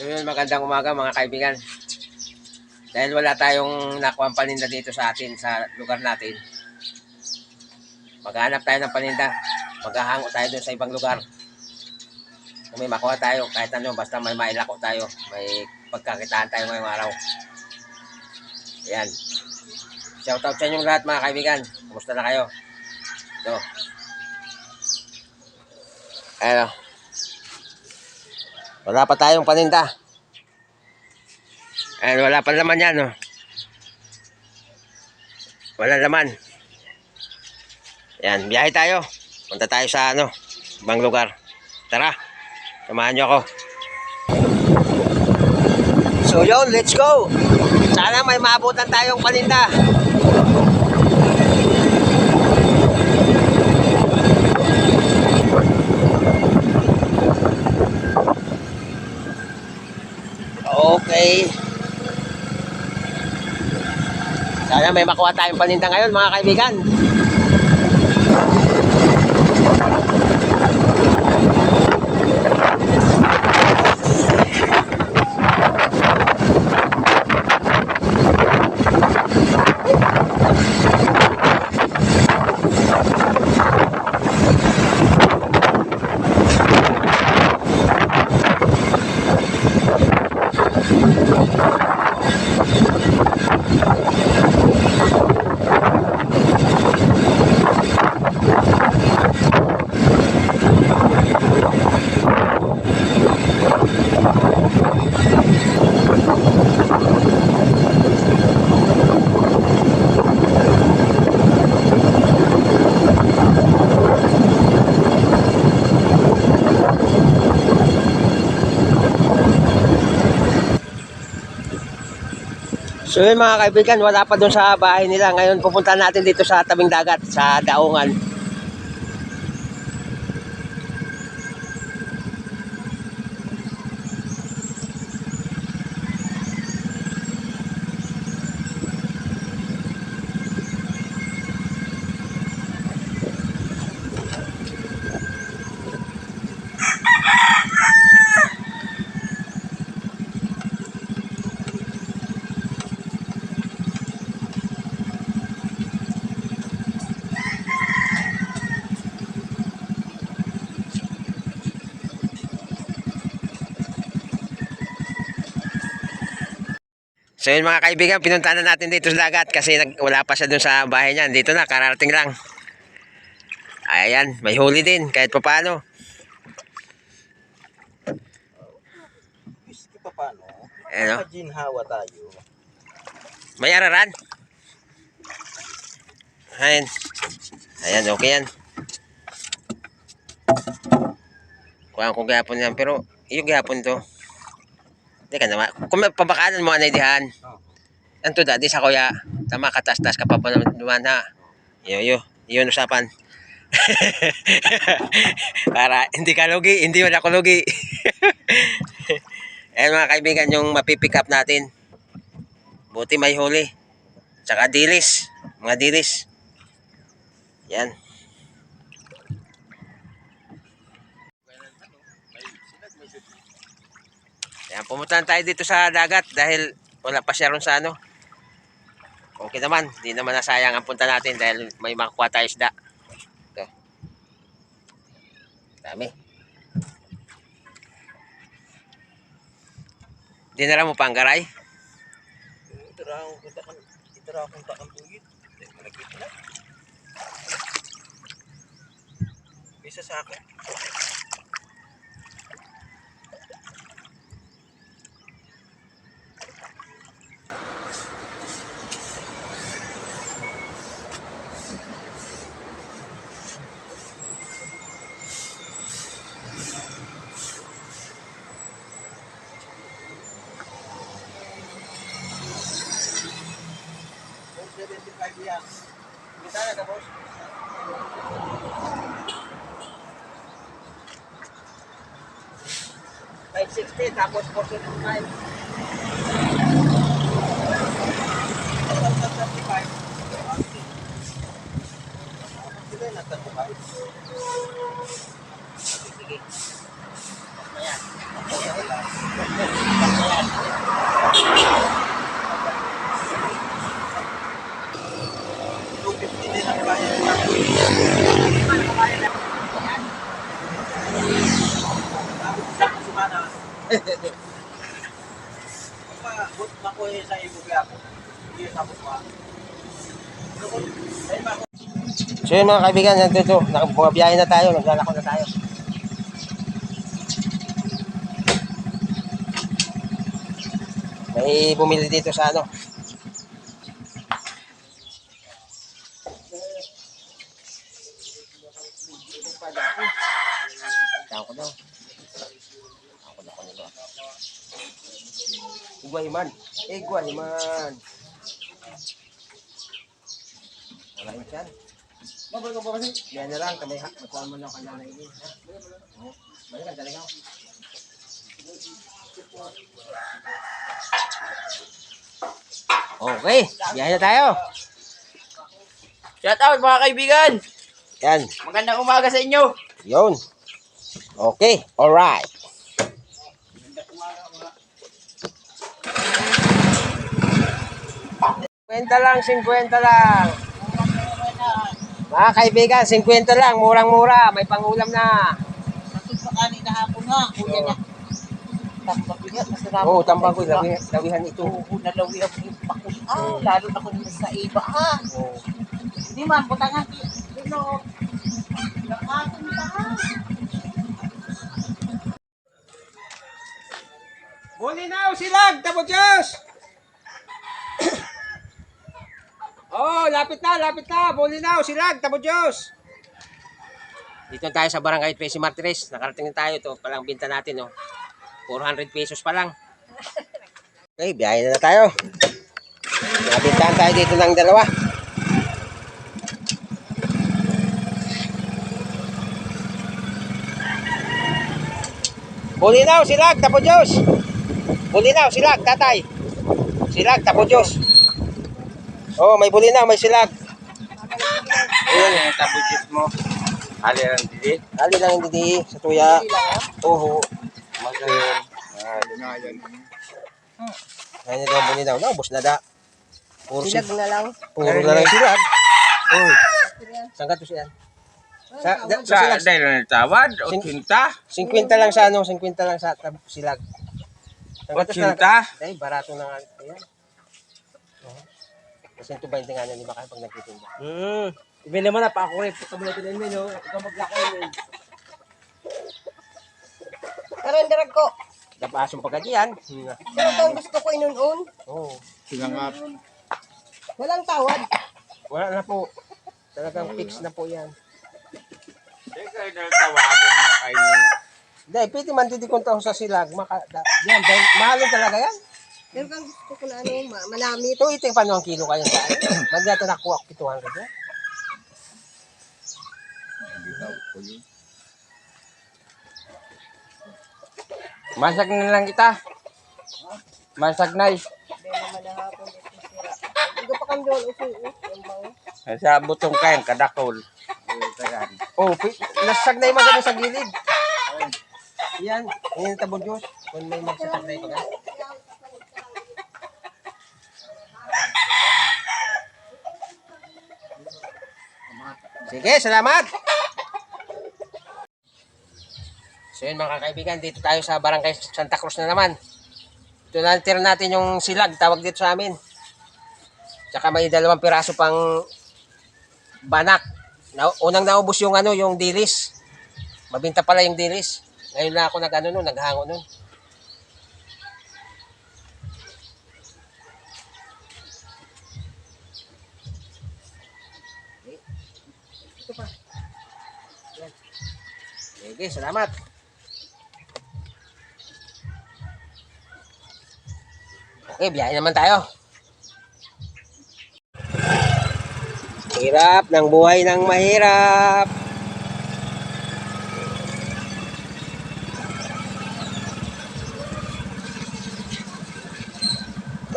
So magandang umaga mga kaibigan. Dahil wala tayong nakuha paninda dito sa atin, sa lugar natin. Maghanap tayo ng paninda. Maghahango tayo dun sa ibang lugar. Kung may makuha tayo, kahit ano, basta may mailako tayo. May pagkakitaan tayo ngayong araw. Ayan. Shoutout sa inyong lahat mga kaibigan. Kumusta na kayo? Ito. Ayan o. Wala pa tayong paninda. Ayan, wala pa laman yan, no? Wala laman. Ayan, biyahe tayo. Punta tayo sa, ano, ibang lugar. Tara, samahan nyo ako. So yun, let's go! Sana may maabutan tayong paninda. Okay. Sana may makuha tayong paninda ngayon mga kaibigan. So yun mga kaibigan, wala pa doon sa bahay nila. Ngayon pupunta natin dito sa tabing dagat, sa Daungan. So yun mga kaibigan, pinunta na natin dito sa dagat kasi nag, wala pa siya doon sa bahay niya. Dito na, kararating lang. Ayan, may huli din kahit pa paano. Gusto pa paano? Ano? Ginhawa tayo. May araran. Ayan. Ayan, okay yan. Kuhaan ko gapon yan, pero yung gapon to. Hindi ka naman. Kung pabakanan mo, anay dihan. Yan to, dati sa kuya. Tama, katastas ka pa pa naman ha. Yo, yo. Yun usapan. Para hindi ka lugi, hindi wala ko lugi. Ayan mga kaibigan, yung mapipick up natin. Buti may huli. Tsaka dilis. Mga dilis. Yan. Yan, pumunta tayo dito sa dagat dahil wala pa siya ron sa ano. Okay naman, di naman nasayang ang punta natin dahil may makuha tayo isda. Ito. Dami. Dinara mo pa ang garay? Itara akong kunta kan, itara akong kunta kan tuyit. Malagit na. Isa sa akin. 60, tapos 45. Sila na 35. So yun mga kaibigan, nandito, nakabumabiyahe na tayo, naglalako na tayo. May bumili dito sa ano. Tao ko daw. Ako na ko nila. Iguahiman. Iguahiman. Wala yun siyan. Mabal ka kasi? Yan na lang, kamay hak. Magkuhan mo na kanya na ini. ha? Oo. Balik ka, dali ka. Okay, biyahe na tayo. Shout out mga kaibigan. Yan, Magandang umaga sa inyo. yun. Okay, alright. Kwenta lang, 50 lang. Mga kaibigan, 50 lang, murang-mura, may pangulam na. Nasod pa kanina hapon nga. Kuya na. Tambak yun. Masarap. Oo, oh, tambang ko, lawi, lawihan ito. Oo, nalawi ako yung pakul. Ah, lalo na kung sa iba. Ah, Oh. hindi man. Butangan. Ano? Nakatong ka. Bulinaw silag, tabo Diyos! Oh, lapit na, lapit na. Bulinaw silag, tabo Diyos! Dito tayo sa Barangay Tracy Martires. Nakarating na tayo. Ito palang binta natin. Oh. 400 pesos pa lang. Okay, biyahe na, tayo. Nabintahan tayo dito ng dalawa. Bulinaw silag, tabo Diyos! Bulinaw, silag, tatay. Silag, tapo Diyos. Oh, may bulinaw, may silag. Ayun, Ang tabudit mo. Ali lang dili. ali lang hindi di sa tuya. Oo. Magayon. Ayun daw bulinaw. Naubos na da. Puro silag na lang. Puro na lang silag. Uy. Saan ka to siya? Sa, da, sa Sa dahil na tawad, o Sing- tinta. 50 lang sa ano, 50 lang sa tab- silag. Saan ka to siya? Otsinta? Ay, barato na nga. Ayan. Kasi ito 20 nga na ni Bakay pag nagtitinda. Hmm. Ibi naman na pa ako rin. Puta mo na tinayin mo, no? Ikaw maglako yun. Karenderag ko. Napasong pagkadiyan. Hmm. Pero bang gusto ko inunon, Oo. walang tawad. Wala na po. Talagang fix na po yan. Hindi kayo na tawagan na kayo. Dahil pwede man didi kung sa silag. Maka, da, yan, dahil mahalin talaga yan. Pero bang gusto ko na ano, ma- malamit. Ito ito yung paano ang kilo kayo sa Magdata na kuha ko 200 yan. Masag na lang kita. Masag na. Hindi naman ito sira. Hindi ko pa kami doon usuo. Yung bang Sa butong kain, kadakol. Oh, pi- nasag na yung magano sa gilid. Yan, yan yung tabo Diyos. Kung may magsasag na yung magano. Sige, salamat! So yun mga kaibigan, dito tayo sa Barangay Santa Cruz na naman. Ito na tira natin yung silag, tawag dito sa amin. Tsaka may dalawang piraso pang banak. Na, unang naubos yung ano, yung dilis. Mabinta pala yung dilis. Ngayon na ako nag ano nun, naghango nun. Ito pa. Yan. Sige, salamat. Okay, biyahe naman tayo. Hirap ng buhay ng mahirap.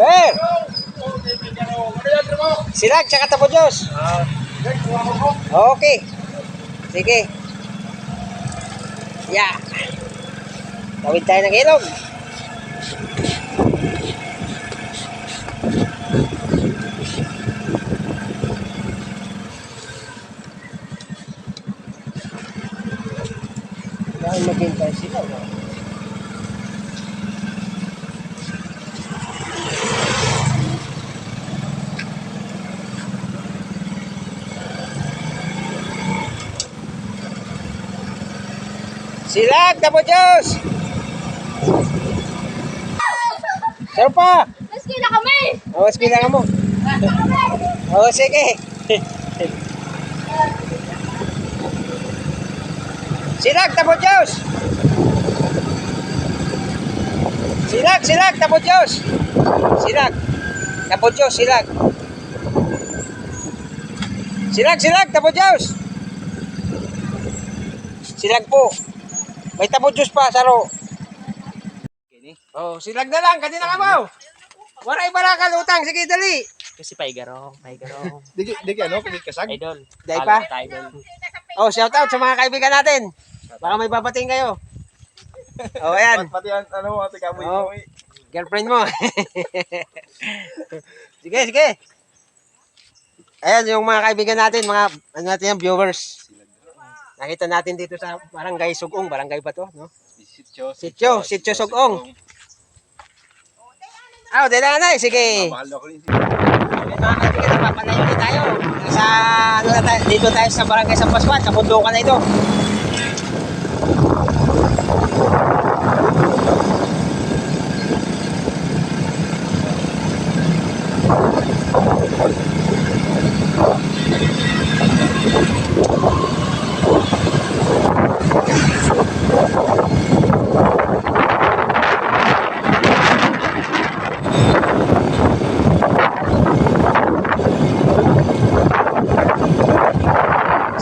Eh! Silag, tsaka tapo Diyos. Okay. Sige. Yeah. Tawid tayo ng ilog. Dahil maghintay sila. No? Silag, tabo Diyos! Sir pa! Mas kila kami! Awas kailangan mo. Oo, sige. Silag, tabo Diyos! Silag, silag, tabo Diyos! Silag. Tabo Diyos, silag. Silag, silag, tabo Diyos! Silag po. May tabo Diyos pa, saro. Oh, silag na lang, kanina ka mo. Wala iba lang kalutang, sige dali. Kasi paigarong, paigarong. Di, di ano, kumit kasag. Idol. Dahil pa? Idol. Oh, shout out sa mga kaibigan natin. Baka may babating kayo. Oh, ayan. Pati ano, ate kamoy mo. Girlfriend mo. sige, sige. Ayan yung mga kaibigan natin, mga ano natin yan, viewers. Nakita natin dito sa Barangay Sugong, barangay ba to, no? Sityo. Sityo, Sityo Sugong. Ah, oh, nanay, sige. Mga kaibigan, napapalayo ulit tayo. Sa, ano na tayo, dito tayo sa Barangay San Pascual, sa bundukan na ito.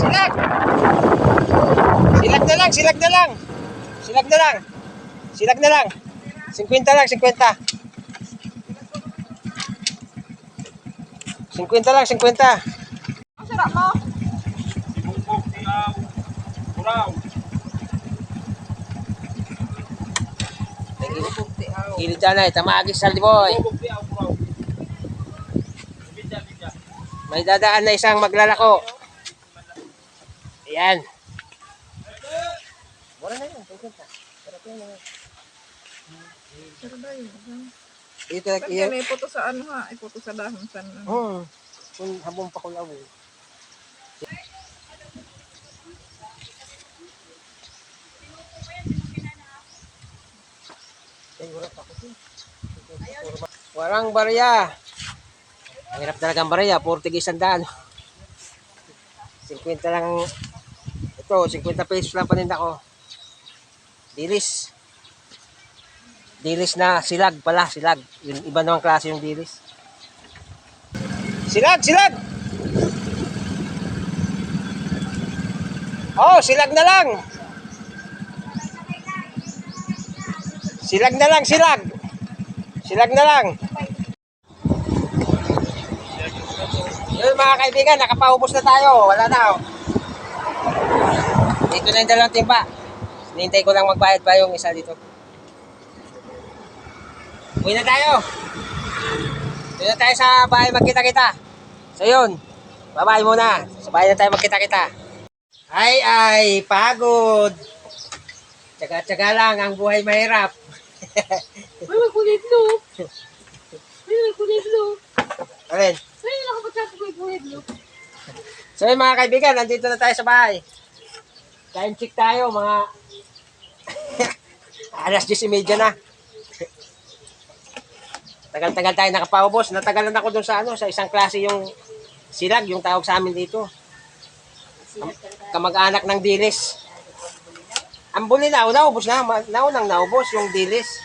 Silag! Silag na lang, silag na lang. Silag na lang. Silag na lang. 50 lang, 50. 50 lang, 50. Ang sarap mo! Gilid dyan ay, tamagis sa boy. May dadaan na isang maglalako. Ayan. Mura na yun, 50. Sarap yun, eh. Ito, Kaya iyo. may puto sa ano ha, iputo sa dahon sa ano. Hmm. Kung habang pakulaw. eh. Warang barya. Ang hirap talaga ang barya. Portuguese ang daan. 50 lang. Ito, 50 pesos lang paninda ko. Dilis. Dilis na silag pala, silag. Yung iba namang klase yung dilis. Silag, silag! Oh, silag na lang. Silag na lang, silag. Silag na lang. Yun mga kaibigan, nakapaubos na tayo. Wala na. Oh. Dito na yung dalawang timba. Hinihintay ko lang magbayad pa yung isa dito. Uwi na tayo. Doon na tayo sa bahay magkita-kita. So yun, babae muna. Sa bahay na tayo magkita-kita. Ay, ay, pagod. Tsaga-tsaga lang, ang buhay mahirap. Uy, may blue! Uy, may kulay blue! Alin? May kulay blue. So yun mga kaibigan, nandito na tayo sa bahay. Time check tayo, mga alas 10.30 na. Tagal-tagal tayo nakapaubos. Natagalan ako dun sa ano, sa isang klase yung silag, yung tawag sa amin dito. Kam- Kamag-anak ng dilis. Ang buli na, naubos na. Naunang naubos yung dilis.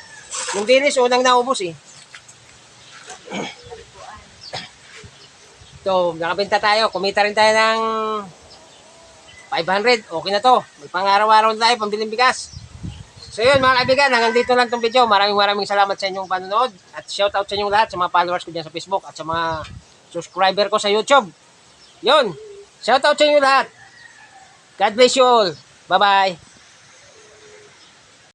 Yung dilis, unang naubos eh. So, nakabenta tayo. Kumita rin tayo ng 500. Okay na to. May pang-araw-araw na tayo, pambiling bigas. So yun mga kaibigan, hanggang dito lang itong video. Maraming maraming salamat sa inyong panonood. At shout out sa inyong lahat, sa mga followers ko dyan sa Facebook at sa mga subscriber ko sa YouTube. Yun. Shout out sa inyo lahat. God bless you all. Bye-bye.